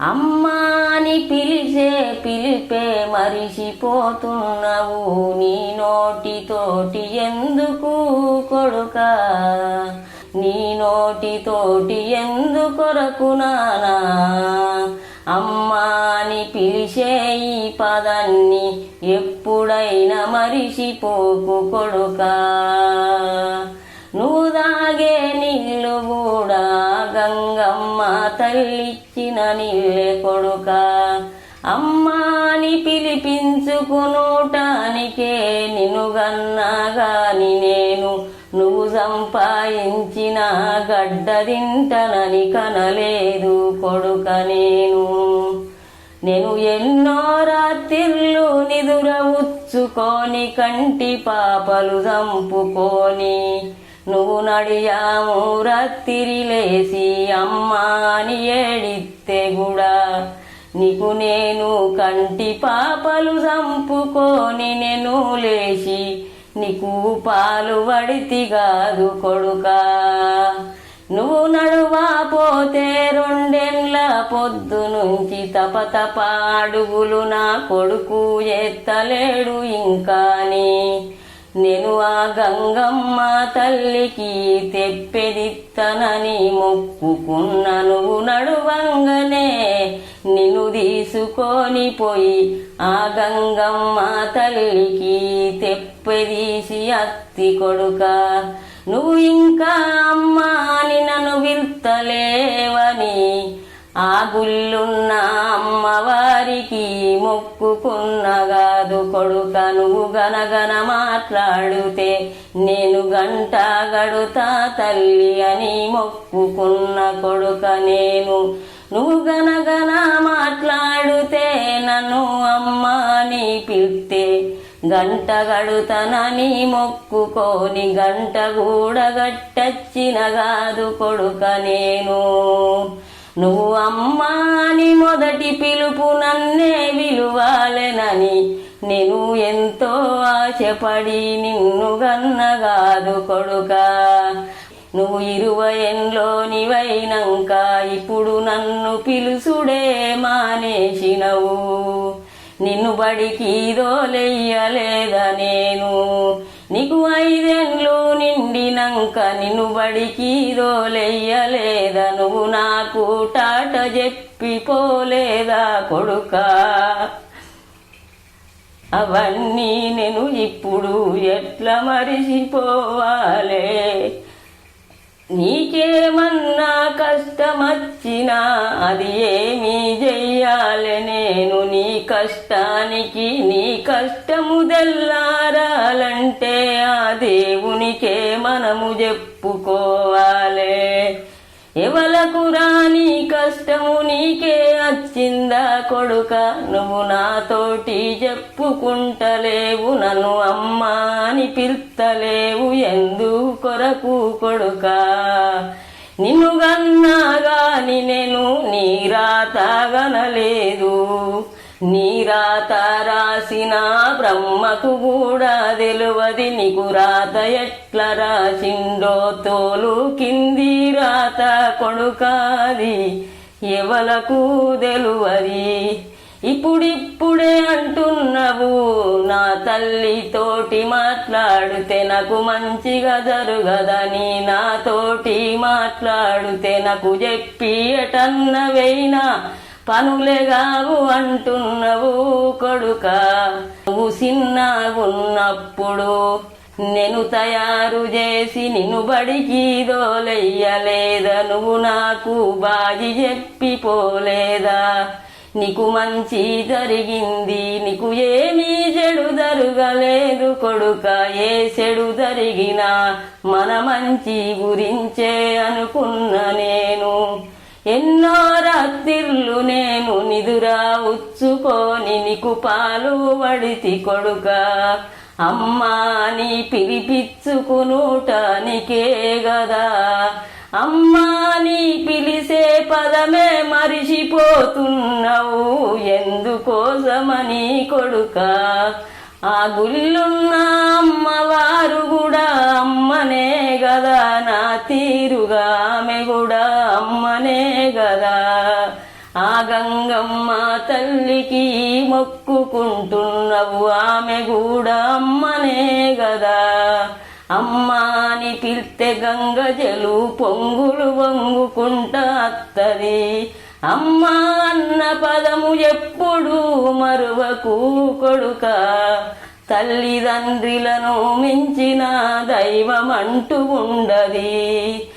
అమ్మాని పిలిచే పిలిపే మరిచిపోతున్నావు. నీ నోటితోటి ఎందుకు కొడుక? నీ నోటితోటి ఎందుకొరకు నానా అమ్మాని పిలిచే ఈ పదాన్ని ఎప్పుడైనా మరిసిపోకు కొడుక. నువ్వు దాగే నీళ్ళు కూడా రంగమ్మ తల్లిచ్చిన నీళ్ళే కొడుక. అమ్మాని పిలిపించుకునుటానికే నిన్ను గన్నాగాని నేను నువ్వు సంపాదించిన గడ్డ తింటనని కనలేదు కొడుక నేను. నేను ఎన్నో రాత్రిళ్ళు నిదుర ఉచ్చుకొని కంటి పాపలు చంపుకొని నువ్వు నడియాము రాత్రి లేసి అమ్మా అని ఏడితే కూడా నీకు నేను కంటి పాపలు చంపుకొని నేను లేచి నీకు పాలు వడితి కాదు కొడుకా. నువ్వు నడువా పోతే రెండెండ్ల పొద్దు నుంచి తప అడుగులు నా కొడుకు ఎత్తలేడు ఇంకాని. నేను ఆ గంగమ్మ తల్లికి తెప్పెదిత్తనని మొక్కుకున్న నువ్వు నడువంగనే. నిన్ను తీసుకొని పోయి ఆ గంగమ్మ తల్లికి తెప్పెదీసి అత్తి కొడుక. నువ్వు ఇంకా అమ్మ అని నన్ను విల్తలేవని ఆ గుళ్ళున్న అమ్మవారికి మొక్కుకున్నగాదు కొడుక నువ్వు గనగన మాట్లాడితే నేను గంట గడుతా తల్లి అని మొక్కుకున్న కొడుక నేను. నువ్వు గనగన మాట్లాడితే నన్ను అమ్మ అని పిలితే గంట గడుతనని మొక్కుకొని గంట కూడా గట్టచ్చిన కాదు కొడుక నేను. నువ్వు అమ్మాని మొదటి పిలుపు నన్నే విలువాలెనని నేను ఎంతో ఆశపడి నిన్ను గన్నగాదు కొడుక. నువ్వు ఇరువై ఇప్పుడు నన్ను పిలుసుడే మానేసినవు. నిన్ను బడికి దోలెయ్యలేదా నేను నీకు ఐదేండ్లు నిండినంక నిన్ను బడికి దోలెయ్యలేదా నువ్వు నాకు టాట చెప్పిపోలేదా కొడుకా? అవన్నీ నేను ఇప్పుడు ఎట్లా మరిచిపోవాలే? నీకేమన్నా కష్టమచ్చినా అది ఏమీ చెయ్యాలి నేను నీ కష్టానికి నీ కష్టము దెల్లారాలంటే ఆ దేవునికే మనము చెప్పుకోవాలే ఎవలకు రాని కష్టము నీకే వచ్చిందా కొడుక? నువ్వు నాతోటి చెప్పుకుంటలేవు నన్ను అమ్మా అని పిలుస్తలేవు ఎందు కొరకు కొడుక? నిన్ను గన్నా నేను నీ రాత గనలేదు. రాసిన బ్రహ్మకు కూడా తెలువది నీకు రాత ఎట్లా రాసిండో తోలు కింది రాత కొడుకాది. ఎవలకు తెలువది? ఇప్పుడిప్పుడే అంటున్నావు నా తల్లితోటి మాట్లాడితే నాకు మంచిగా జరుగదని నాతోటి మాట్లాడితే నాకు చెప్పి ఎటన్నవైనా పనులేగావు అంటున్నావు కొడుక. నువ్వు చిన్నగున్నప్పుడు నేను తయారు చేసి నిన్ను బడికి దోలెయ్యలేదా? నువ్వు నాకు బాగి చెప్పిపోలేదా? నీకు మంచి జరిగింది నీకు ఏమీ చెడు జరగలేదు కొడుక ఏ చెడు జరిగినా మన మంచి గురించే అనుకున్న నేను. ఎన్నో రాత్రిళ్ళు నేను నిదురా ఉచ్చుకొని నీకు పాలు వడితి కొడుక. అమ్మా నీ పిలిపించుకునుటానికే గదా. అమ్మా నీ పిలిసే పదమే మరిచిపోతున్నావు. ఎందుకోసమని కొడుక? ఆ గుళ్ళున్న అమ్మవారు కూడా అమ్మనే గదా. నా తీరుగా ఆమె కూడా అమ్మనే గదా. ఆ గంగమ్మ తల్లికి మొక్కుకుంటున్నవు. ఆమె కూడా అని గంగజలు పొంగులు వంగుకుంట అత్తది అమ్మా అన్న పదము ఎప్పుడు మరువకు కొడుక. తల్లిదండ్రులను మించిన దైవమంటూ ఉండది.